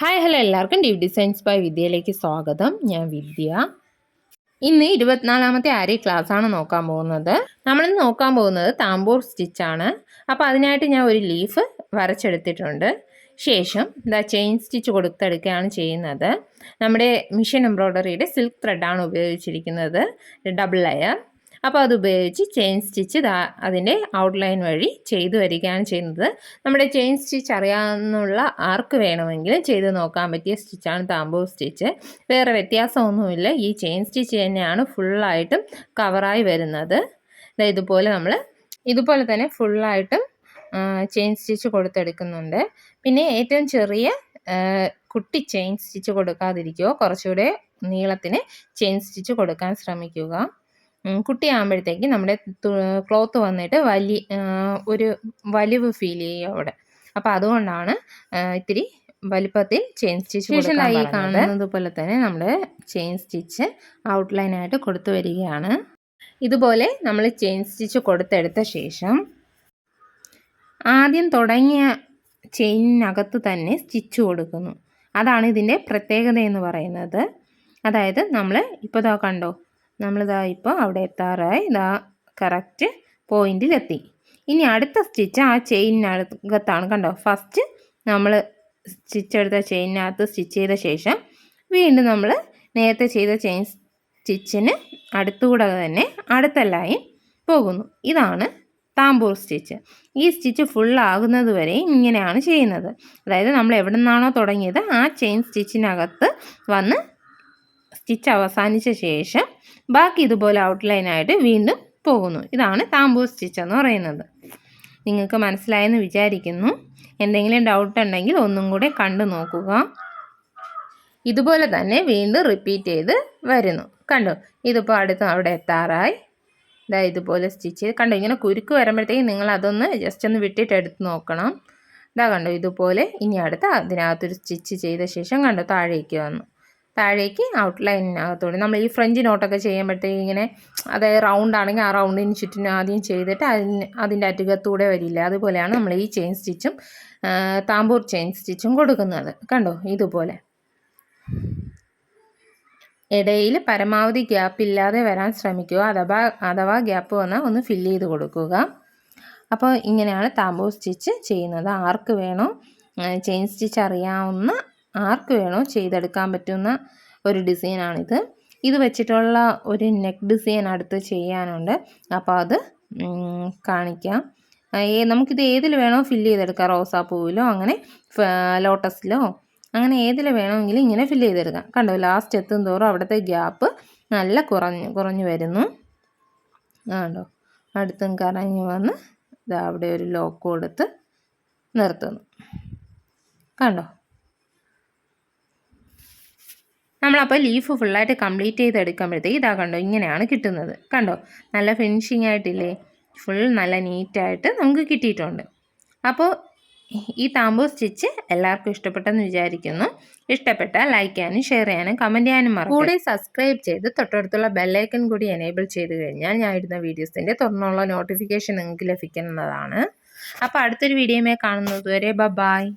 Hi hello എല്ലാവർക്കും D designs by വിദ്യയിലേക്ക് സ്വാഗതം. ഞാൻ വിദ്യ. ഇന്ന് ഇരുപത്തിനാലാമത്തെ ആരി ആണ് നോക്കാൻ പോകുന്നത്. നമ്മളിന്ന് നോക്കാൻ പോകുന്നത് താമ്പൂർ സ്റ്റിച്ചാണ് അപ്പോൾ അതിനായിട്ട് ഞാൻ ഒരു ലീഫ് വരച്ചെടുത്തിട്ടുണ്ട്. ശേഷം ദാ ചെയിൻ സ്റ്റിച്ച് കൊടുത്തെടുക്കുകയാണ് ചെയ്യുന്നത്. നമ്മുടെ മിഷൻ എംബ്രോയ്ഡറിയുടെ സിൽക്ക് ത്രെഡാണ് ഉപയോഗിച്ചിരിക്കുന്നത്. ഡബിൾ ലെയർ അപ്പോൾ അത് ഉപയോഗിച്ച് ചെയിൻ സ്റ്റിച്ച് അതിന്റെ ഔട്ട്ലൈൻ വഴി ചെയ്തു വരികയാണ് ചെയ്യുന്നത്. നമ്മുടെ ചെയിൻ സ്റ്റിച്ച് അറിയാവുന്നുള്ള ആർക്ക് വേണമെങ്കിലും ചെയ്ത് നോക്കാൻ പറ്റിയ സ്റ്റിച്ചാണ് താമ്പൂ സ്റ്റിച്ച് വേറെ വ്യത്യാസമൊന്നുമില്ല. ഈ ചെയിൻ സ്റ്റിച്ച് തന്നെയാണ് ഫുള്ളായിട്ടും കവറായി വരുന്നത്. ഇതുപോലെ നമ്മൾ ഇതുപോലെ തന്നെ ഫുള്ളായിട്ടും ചെയിൻ സ്റ്റിച്ച് കൊടുത്തെടുക്കുന്നുണ്ട്. പിന്നെ ഏറ്റവും ചെറിയ കുട്ടി ചെയിൻ സ്റ്റിച്ച് കൊടുക്കാതിരിക്കുക. കുറച്ചുകൂടെ നീളത്തിന് ചെയിൻ സ്റ്റിച്ച് കൊടുക്കാൻ ശ്രമിക്കുക. കുട്ടിയാകുമ്പോഴത്തേക്ക് നമ്മുടെ ക്ലോത്ത് വന്നിട്ട് വലി ഒരു വലിവ് ഫീൽ ചെയ്യും അവിടെ. അപ്പോൾ അതുകൊണ്ടാണ് ഇത്തിരി വലിപ്പത്തിൽ ചെയിൻ സ്റ്റിച്ച് ഈ കാണുന്നത് പോലെ തന്നെ നമ്മൾ ചെയിൻ സ്റ്റിച്ച് ഔട്ട്ലൈനായിട്ട് കൊടുത്തു വരികയാണ്. ഇതുപോലെ നമ്മൾ ചെയിൻ സ്റ്റിച്ച് കൊടുത്തെടുത്ത ശേഷം ആദ്യം തുടങ്ങിയ ചെയിനകത്ത് തന്നെ സ്റ്റിച്ച് കൊടുക്കുന്നു. അതാണ് ഇതിന്റെ പ്രത്യേകത എന്ന് പറയുന്നത്. അതായത് നമ്മൾ ഇപ്പോൾ കണ്ടോ നമ്മളിതാ ഇപ്പോൾ അവിടെ എത്താറായി. ഇതാ കറക്റ്റ് പോയിന്റിലെത്തി ഇനി അടുത്ത സ്റ്റിച്ച് ആ ചെയിനകത്താണ് കണ്ടോ? ഫസ്റ്റ് നമ്മൾ സ്റ്റിച്ച് എടുത്ത ചെയിനകത്ത് സ്റ്റിച്ച് ചെയ്ത ശേഷം വീണ്ടും നമ്മൾ നേരത്തെ ചെയ്ത ചെയിൻ സ്റ്റിച്ചിന് അടുത്തുകൂടെ തന്നെ അടുത്ത ലൈൻ പോകുന്നു. ഇതാണ് താമ്പൂർ സ്റ്റിച്ച് ഈ സ്റ്റിച്ച് ഫുള്ളാകുന്നത് വരെയും ഇങ്ങനെയാണ് ചെയ്യുന്നത്. അതായത് നമ്മൾ എവിടെ നിന്നാണോ തുടങ്ങിയത് ആ ചെയിൻ സ്റ്റിച്ചിനകത്ത് വന്ന് സ്റ്റിച്ച് അവസാനിച്ച ശേഷം ബാക്കി ഇതുപോലെ ഔട്ട്ലൈനായിട്ട് വീണ്ടും പോകുന്നു. ഇതാണ് താമ്പൂ സ്റ്റിച്ച് എന്ന് പറയുന്നത്. നിങ്ങൾക്ക് മനസ്സിലായെന്ന് വിചാരിക്കുന്നു. എന്തെങ്കിലും ഡൗട്ട് ഉണ്ടെങ്കിൽ ഒന്നും കൂടെ കണ്ടു നോക്കുക. ഇതുപോലെ തന്നെ വീണ്ടും റിപ്പീറ്റ് ചെയ്ത് വരുന്നു. കണ്ടോ? ഇതിപ്പോൾ അടുത്ത് അവിടെ എത്താറായി. ഇതാ ഇതുപോലെ സ്റ്റിച്ച് ചെയ്ത് കണ്ടോ? ഇങ്ങനെ കുരുക്ക് വരുമ്പോഴത്തേക്കും നിങ്ങൾ അതൊന്ന് ജസ്റ്റ് ഒന്ന് വിട്ടിട്ട് എടുത്ത് നോക്കണം. ഇതാ കണ്ടോ? ഇതുപോലെ ഇനി അടുത്ത് അതിനകത്തൊരു സ്റ്റിച്ച് ചെയ്ത ശേഷം കണ്ടോ? താഴേക്ക് വന്നു. താഴേക്ക് ഔട്ട്ലൈനിനകത്തോടെ നമ്മൾ ഈ ഫ്രഞ്ച് നോട്ടൊക്കെ ചെയ്യുമ്പോഴത്തേക്ക് ഇങ്ങനെ അതായത് റൗണ്ട് ആണെങ്കിൽ ആ റൗണ്ടിന് ചുറ്റിനും ആദ്യം ചെയ്തിട്ട് അതിന് അതിന്റെ അറ്റുകത്തൂടെ വരില്ല. അതുപോലെയാണ് നമ്മൾ ഈ ചെയിൻ സ്റ്റിച്ചും താമ്പൂർ ചെയിൻ സ്റ്റിച്ചും കൊടുക്കുന്നത്. കണ്ടോ? ഇതുപോലെ. ഇടയിൽ പരമാവധി ഗ്യാപ്പ് ഇല്ലാതെ വരാൻ ശ്രമിക്കുക. അഥവാ അഥവാ ഗ്യാപ്പ് വന്നാൽ ഒന്ന് ഫില്ല് ചെയ്ത് കൊടുക്കുക. അപ്പോൾ ഇങ്ങനെയാണ് താമ്പൂർ സ്റ്റിച്ച് ചെയ്യുന്നത്. ആർക്ക് വേണോ ചെയിൻ സ്റ്റിച്ച് അറിയാവുന്ന ആർക്ക് വേണോ ചെയ്തെടുക്കാൻ പറ്റുന്ന ഒരു ഡിസൈനാണിത്. ഇത് വെച്ചിട്ടുള്ള ഒരു നെക്ക് ഡിസൈൻ അടുത്ത് ചെയ്യാനുണ്ട്. അപ്പോൾ അത് കാണിക്കാം. നമുക്കിത് ഏതിൽ വേണോ ഫില്ല് ചെയ്തെടുക്കാം. റോസാപ്പൂവിലോ അങ്ങനെ ലോട്ടസിലോ അങ്ങനെ ഏതിൽ വേണമെങ്കിലും ഇങ്ങനെ ഫില്ല് ചെയ്തെടുക്കാം. കണ്ടോ ലാസ്റ്റ് എത്തും തോറും അവിടുത്തെ ഗ്യാപ്പ് നല്ല കുറഞ്ഞു കുറഞ്ഞു വരുന്നു. ആണ്ടോ അടുത്തും കറങ്ങി വന്ന് അവിടെ ഒരു ലോക്ക് കൊടുത്ത് നിർത്തുന്നു. കണ്ടോ നമ്മളപ്പോൾ ലീഫ് ഫുള്ളായിട്ട് കംപ്ലീറ്റ് ചെയ്തെടുക്കുമ്പോഴത്തേക്ക് ഇതാ കണ്ടോ ഇങ്ങനെയാണ് കിട്ടുന്നത്. കണ്ടോ? നല്ല ഫിനിഷിംഗ് ആയിട്ടില്ലേ? ഫുൾ നല്ല നീറ്റായിട്ട് നമുക്ക് കിട്ടിയിട്ടുണ്ട്. അപ്പോൾ ഈ താമ്പൂ സ്റ്റിച്ച് എല്ലാവർക്കും ഇഷ്ടപ്പെട്ടെന്ന് വിചാരിക്കുന്നു. ഇഷ്ടപ്പെട്ട ലൈക്ക് ചെയ്യാനും ഷെയർ ചെയ്യാനും കമന്റ് ചെയ്യാനും മറക്കും കൂടെ സബ്സ്ക്രൈബ് ചെയ്ത് തൊട്ടടുത്തുള്ള ബെല്ലൈക്കൺ കൂടി എനേബിൾ ചെയ്ത് കഴിഞ്ഞാൽ ഞാൻ ഇടുന്ന വീഡിയോസിന്റെ തുറന്നുള്ള നോട്ടിഫിക്കേഷൻ നിങ്ങൾക്ക് ലഭിക്കുന്നതാണ്. അപ്പോൾ അടുത്തൊരു വീഡിയോമേ കാണുന്നത് വരെ ബ ബായ്